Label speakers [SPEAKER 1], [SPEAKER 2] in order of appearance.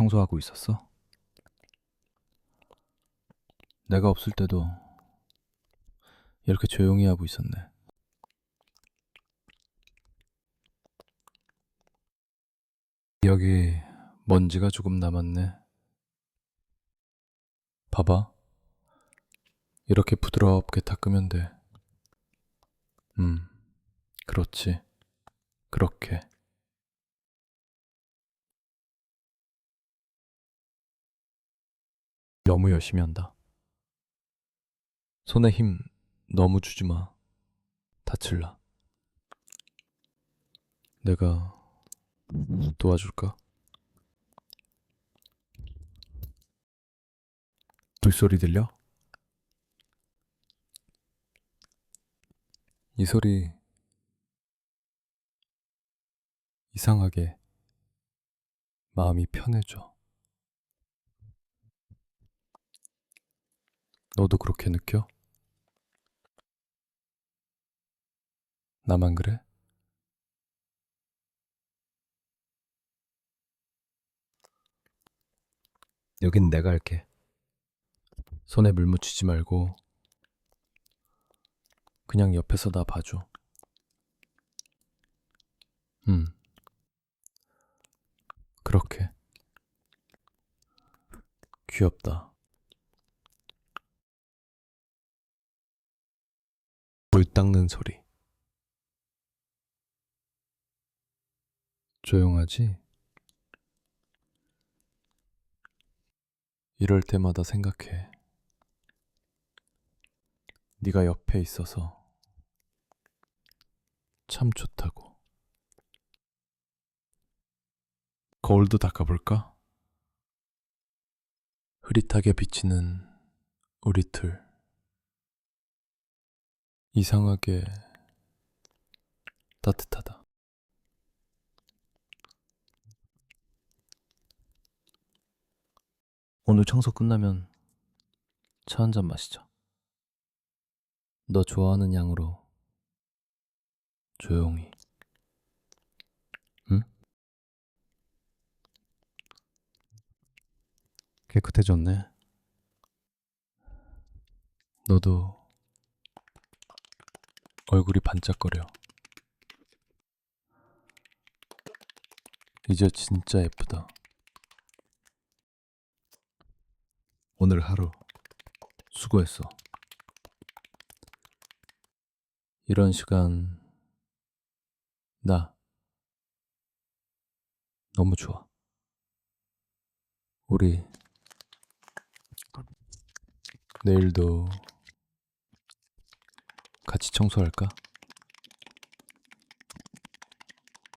[SPEAKER 1] 청소하고 있었어? 내가 없을 때도 이렇게 조용히 하고 있었네. 여기 먼지가 조금 남았네. 봐봐. 이렇게 부드럽게 닦으면 돼. 음, 그렇지. 그렇게. 너무 열심히 한다. 손에 힘 너무 주지 마. 다칠라. 내가 도와줄까? 물소리 들려? 이 소리 이상하게 마음이 편해져. 너도 그렇게 느껴? 나만 그래? 여긴 내가 할게. 손에 물 묻히지 말고 그냥 옆에서 나 봐줘. 음. 그렇게. 귀엽다. 물 닦는 소리. 조용하지? 이럴 때마다 생각해. 네가 옆에 있어서 참 좋다고. 거울도 닦아볼까? 흐릿하게 비치는 우리 둘. 이상하게 따뜻하다. 오늘 청소 끝나면 차 한 잔 마시자. 너 좋아하는 양으로 조용히. 응? 깨끗해졌네. 너도 얼굴이 반짝거려. 이제 진짜 예쁘다. 오늘 하루 수고했어. 이런 시간 나 너무 좋아. 우리 내일도 같이 청소할까?